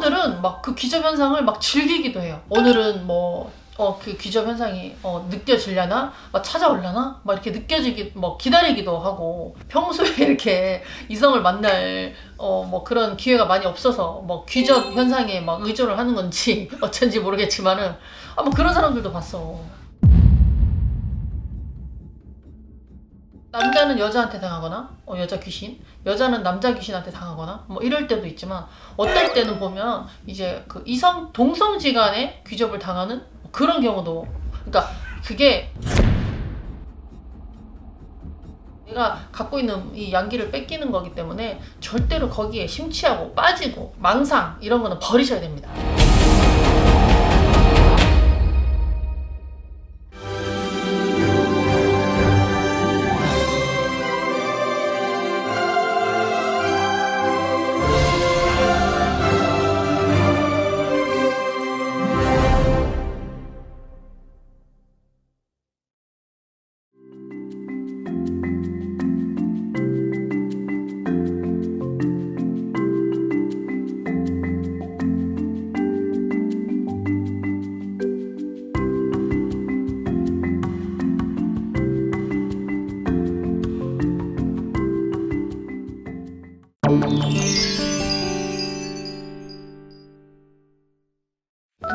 분들은 막그 귀접 현상을 막 즐기기도 해요. 오늘은 뭐 어 그 귀접 현상이 어 느껴지려나 막 찾아올려나 막 이렇게 느껴지기 뭐 기다리기도 하고 평소에 이렇게 이성을 만날 어 뭐 그런 기회가 많이 없어서 뭐 귀접 현상에 막 의존을 하는 건지 어쩐지 모르겠지만은 아뭐 그런 사람들도 봤어. 남자는 여자한테 당하거나 어, 여자 귀신 여자는 남자 귀신한테 당하거나 뭐 이럴 때도 있지만 어떨 때는 보면 이제 그 이성 동성지간에 귀접을 당하는 뭐 그런 경우도 그러니까 그게 내가 갖고 있는 이 양기를 뺏기는 거기 때문에 절대로 거기에 심취하고 빠지고 망상 이런 거는 버리셔야 됩니다.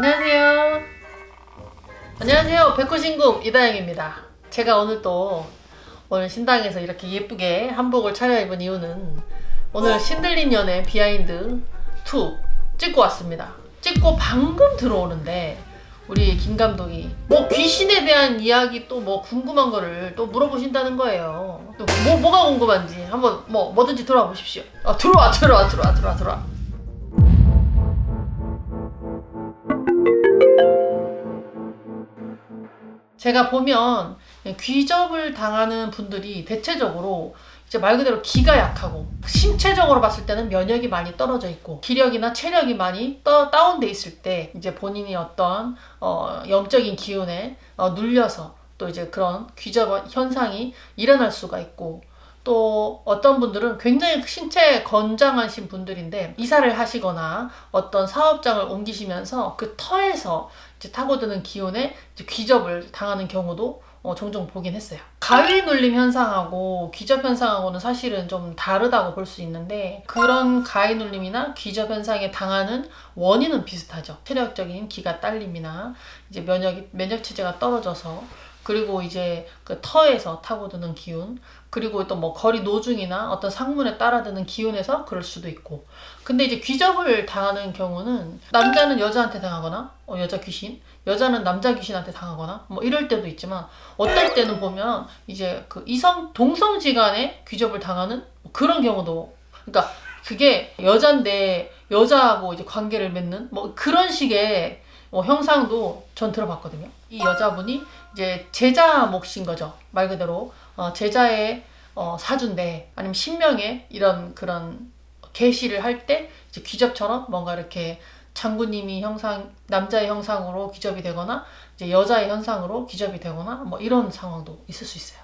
안녕하세요. 안녕하세요. 백호신궁 이다영입니다. 제가 오늘 또 오늘 신당에서 이렇게 예쁘게 한복을 차려입은 이유는 오늘 신들린 연애 비하인드 2 찍고 왔습니다. 찍고 방금 들어오는데 우리 김 감독이 뭐 귀신에 대한 이야기 또 뭐 궁금한 거를 또 물어보신다는 거예요. 또 뭐 뭐가 궁금한지 한번 뭐 뭐든지 들어와 보십시오. 아 들어와 들어와 들어와 들어와 들어와. 제가 보면 귀접을 당하는 분들이 대체적으로 이제 말 그대로 기가 약하고 신체적으로 봤을 때는 면역이 많이 떨어져 있고 기력이나 체력이 많이 떠, 다운돼 있을 때 이제 본인이 어떤 어, 영적인 기운에 어, 눌려서 또 이제 그런 귀접 현상이 일어날 수가 있고 또 어떤 분들은 굉장히 신체 건장하신 분들인데 이사를 하시거나 어떤 사업장을 옮기시면서 그 터에서 이제 타고드는 이제 귀접을 당하는 경우도 어, 종종 보긴 했어요. 가위 눌림 현상하고 귀접 현상하고는 사실은 좀 다르다고 볼 수 있는데 그런 가위 눌림이나 귀접 현상에 당하는 원인은 비슷하죠. 체력적인 기가 딸림이나 이제 면역이 면역 체제가 떨어져서 그리고 이제 그 터에서 타고드는 기운 그리고 또 뭐 거리 노중이나 어떤 상문에 따라드는 기운에서 그럴 수도 있고. 근데 이제 귀접을 당하는 경우는 남자는 여자한테 당하거나 어, 여자 귀신 여자는 남자 귀신한테 당하거나 뭐 이럴 때도 있지만 어떨 때는 보면 이제 그 이성 동성지 간에 귀접을 당하는 뭐 그런 경우도 그러니까 그게 여잔데 여자하고 이제 관계를 맺는 뭐 그런 식의 뭐 형상도 전 들어봤거든요. 이 여자분이 이제 제자 몫인 거죠. 말 그대로 어, 제자의 어, 사주인데 아니면 신명의 이런 그런 계시를 할 때 이제 귀접처럼 뭔가 이렇게 장군님이 형상 남자의 형상으로 귀접이 되거나 이제 여자의 현상으로 귀접이 되거나 뭐 이런 상황도 있을 수 있어요.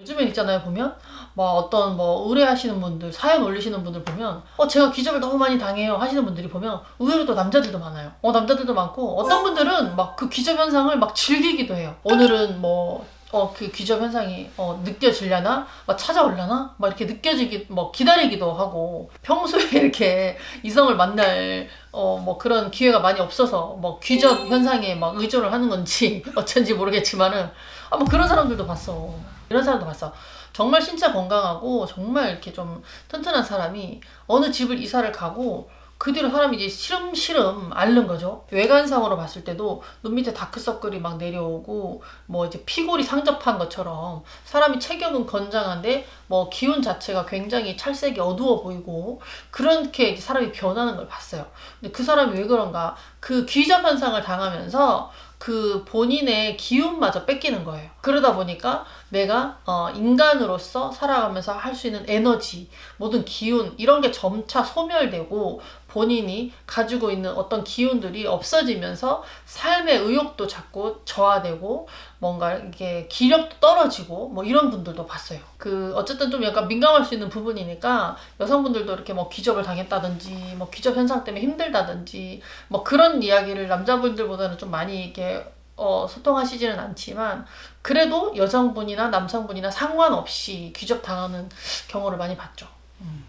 요즘엔 있잖아요 보면 뭐 어떤 뭐 의뢰하시는 분들 사연 올리시는 분들 보면 어 제가 귀접을 너무 많이 당해요 하시는 분들이 보면 의외로 또 남자들도 많아요. 어 남자들도 많고 어떤 분들은 막그 귀접 현상을 막 즐기기도 해요. 오늘은 뭐 어그 귀접 현상이 어 느껴지려나? 막 찾아올려나? 막 이렇게 느껴지기 뭐 기다리기도 하고 평소에 이렇게 이성을 만날 어 뭐 그런 기회가 많이 없어서 뭐 귀접 현상에 막 의존을 하는 건지 어쩐지 모르겠지만은 아 뭐 그런 사람들도 봤어. 이런 사람도 봤어. 정말 신체 건강하고 정말 이렇게 좀 튼튼한 사람이 어느 집을 이사를 가고 그 뒤로 사람이 이제 시름시름 앓는 거죠. 외관상으로 봤을 때도 눈 밑에 다크서클이 막 내려오고 뭐 이제 피골이 상접한 것처럼 사람이 체격은 건장한데 뭐 기운 자체가 굉장히 찰색이 어두워 보이고 그렇게 사람이 변하는 걸 봤어요. 근데 그 사람이 왜 그런가? 그 귀접 현상을 당하면서 그 본인의 기운마저 뺏기는 거예요. 그러다 보니까 내가 어, 인간으로서 살아가면서 할 수 있는 에너지, 모든 기운 이런 게 점차 소멸되고 본인이 가지고 있는 어떤 기운들이 없어지면서 삶의 의욕도 자꾸 저하되고 뭔가 이게 기력도 떨어지고 뭐 이런 분들도 봤어요. 그 어쨌든 좀 약간 민감할 수 있는 부분이니까 여성분들도 이렇게 뭐 기접을 당했다든지 뭐 기접 현상 때문에 힘들다든지 뭐 그런 이야기를 남자분들보다는 좀 많이 이렇게 어, 소통하시지는 않지만 그래도 여성분이나 남성분이나 상관없이 귀접 당하는 경우를 많이 봤죠. 음.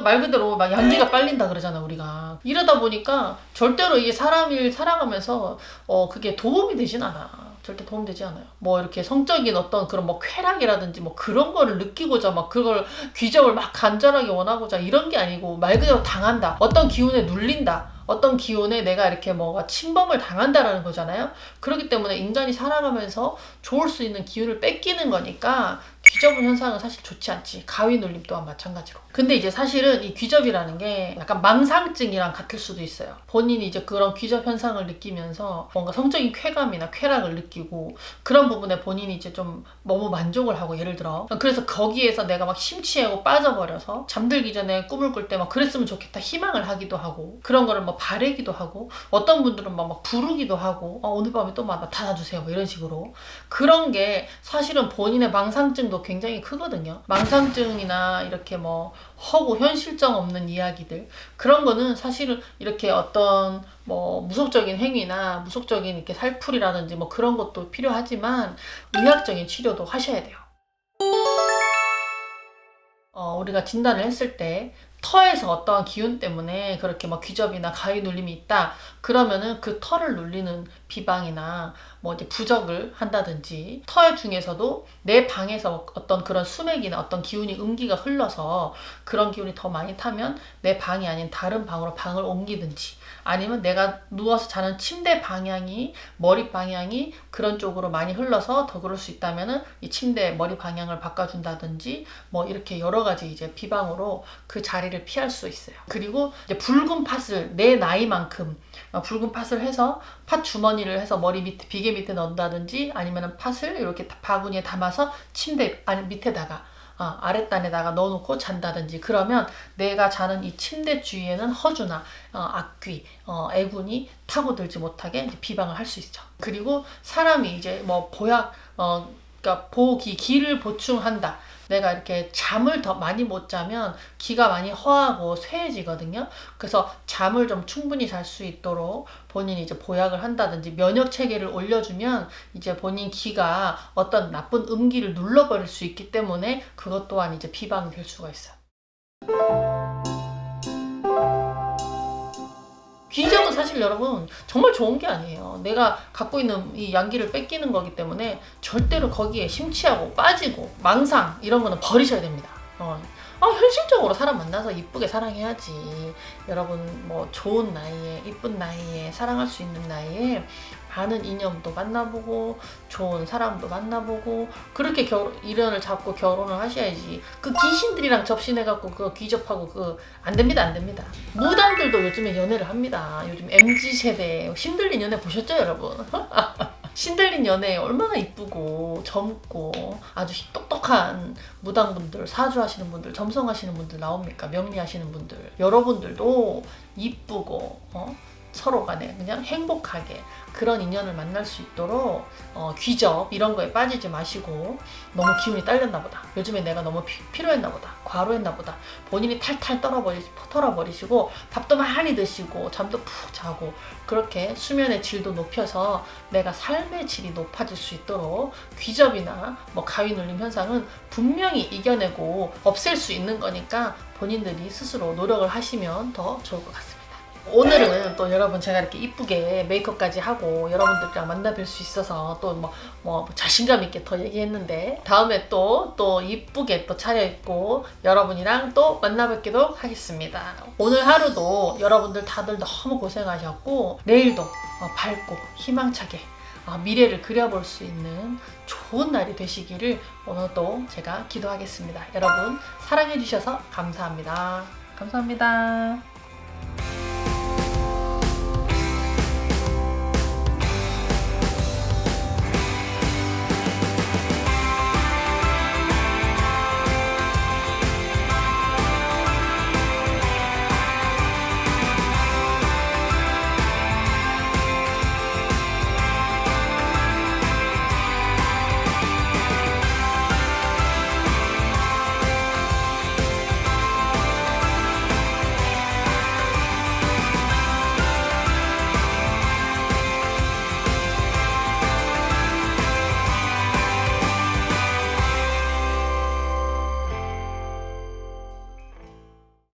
그러니까 말 그대로 막 양기가 빨린다 그러잖아 우리가. 이러다 보니까 절대로 이게 사람이 살아가면서 어 그게 도움이 되진 않아. 절대 도움되지 않아요. 뭐 이렇게 성적인 어떤 그런 뭐 쾌락이라든지 뭐 그런 거를 느끼고자 막 그걸 귀접을 막 간절하게 원하고자 이런 게 아니고 말 그대로 당한다. 어떤 기운에 눌린다. 어떤 기운에 내가 이렇게 뭐가 침범을 당한다라는 거잖아요. 그렇기 때문에 인간이 살아가면서 좋을 수 있는 기운을 뺏기는 거니까 귀접은 현상은 사실 좋지 않지. 가위 눌림 또한 마찬가지로. 근데 이제 사실은 이 귀접이라는 게 약간 망상증이랑 같을 수도 있어요. 본인이 이제 그런 귀접 현상을 느끼면서 뭔가 성적인 쾌감이나 쾌락을 느끼고 그런 부분에 본인이 이제 좀 너무 만족을 하고 예를 들어. 그래서 거기에서 내가 막 심취하고 빠져버려서 잠들기 전에 꿈을 꿀 때 막 그랬으면 좋겠다 희망을 하기도 하고 그런 거를 뭐 바래기도 하고 어떤 분들은 막, 막 부르기도 하고 어, 오늘 밤에 또막 나타나주세요 뭐 이런 식으로 그런 게 사실은 본인의 망상증도 굉장히 크거든요. 망상증이나 이렇게 뭐 허구 현실성 없는 이야기들 그런 거는 사실은 이렇게 어떤 뭐 무속적인 행위나 무속적인 이렇게 살풀이라든지 뭐 그런 것도 필요하지만 의학적인 치료도 하셔야 돼요. 어, 우리가 진단을 했을 때 터에서 어떠한 기운 때문에 그렇게 막 귀접이나 가위 눌림이 있다 그러면은 그 털을 눌리는 비방이나 뭐 이제 부적을 한다든지 터 중에서도 내 방에서 어떤 그런 수맥이나 어떤 기운이 음기가 흘러서 그런 기운이 더 많이 타면 내 방이 아닌 다른 방으로 방을 옮기든지 아니면 내가 누워서 자는 침대 방향이 머리 방향이 그런 쪽으로 많이 흘러서 더 그럴 수 있다면은 이 침대 머리 방향을 바꿔준다든지 뭐 이렇게 여러 가지 이제 비방으로 그 자리를 피할 수 있어요. 그리고 이제 붉은 팥을 내 나이만큼 어, 붉은 팥을 해서 팥 주머니 를 해서 머리 밑에 비계 밑에 넣는다든지 아니면 팥을 이렇게 바구니에 담아서 침대 아니 밑에다가 어, 아랫단에다가 넣어놓고 잔다든지 그러면 내가 자는 이 침대 주위에는 허주나 어, 악귀, 어, 애군이 타고들지 못하게 비방을 할 수 있죠. 그리고 사람이 이제 뭐 보약, 어, 그러니까 보기, 기를 보충한다. 내가 이렇게 잠을 더 많이 못 자면 기가 많이 허하고 쇠해지거든요. 그래서 잠을 좀 충분히 잘 수 있도록 본인이 이제 보약을 한다든지 면역 체계를 올려주면 이제 본인 기가 어떤 나쁜 음기를 눌러버릴 수 있기 때문에 그것 또한 이제 비방이 될 수가 있어요. 귀정은 사실 여러분 정말 좋은 게 아니에요. 내가 갖고 있는 이 양기를 뺏기는 거기 때문에 절대로 거기에 심취하고 빠지고 망상 이런 거는 버리셔야 됩니다. 어. 아, 현실적으로 사람 만나서 이쁘게 사랑해야지. 여러분 뭐 좋은 나이에 이쁜 나이에 사랑할 수 있는 나이에 많은 인연도 만나보고 좋은 사람도 만나보고 그렇게 결 인연을 잡고 결혼을 하셔야지 그 귀신들이랑 접신해갖고 그거 귀접하고 그 안 됩니다 안 됩니다 무당들도 요즘에 연애를 합니다 요즘 MZ 세대 신들린 연애 보셨죠 여러분 신들린 연애 얼마나 이쁘고 젊고 아주 똑똑한 무당분들 사주하시는 분들 점성하시는 분들 나옵니까 명리하시는 분들 여러분들도 이쁘고 어? 서로 간에 그냥 행복하게 그런 인연을 만날 수 있도록 어, 귀접 이런 거에 빠지지 마시고 너무 기운이 딸렸나 보다. 요즘에 내가 너무 피, 필요했나 보다. 과로했나 보다. 본인이 탈탈 떨어버리, 털어버리시고 밥도 많이 드시고 잠도 푹 자고 그렇게 수면의 질도 높여서 내가 삶의 질이 높아질 수 있도록 귀접이나 뭐 가위 눌림 현상은 분명히 이겨내고 없앨 수 있는 거니까 본인들이 스스로 노력을 하시면 더 좋을 것 같습니다. 오늘은 또 여러분 제가 이렇게 이쁘게 메이크업까지 하고 여러분들이랑 만나 뵐 수 있어서 또 뭐 뭐 자신감 있게 더 얘기했는데 다음에 또 또 이쁘게 또 차려입고 여러분이랑 또 만나 뵙도록 하겠습니다. 오늘 하루도 여러분들 다들 너무 고생하셨고 내일도 어, 밝고 희망차게 어, 미래를 그려볼 수 있는 좋은 날이 되시기를 오늘도 제가 기도하겠습니다. 여러분 사랑해주셔서 감사합니다. 감사합니다.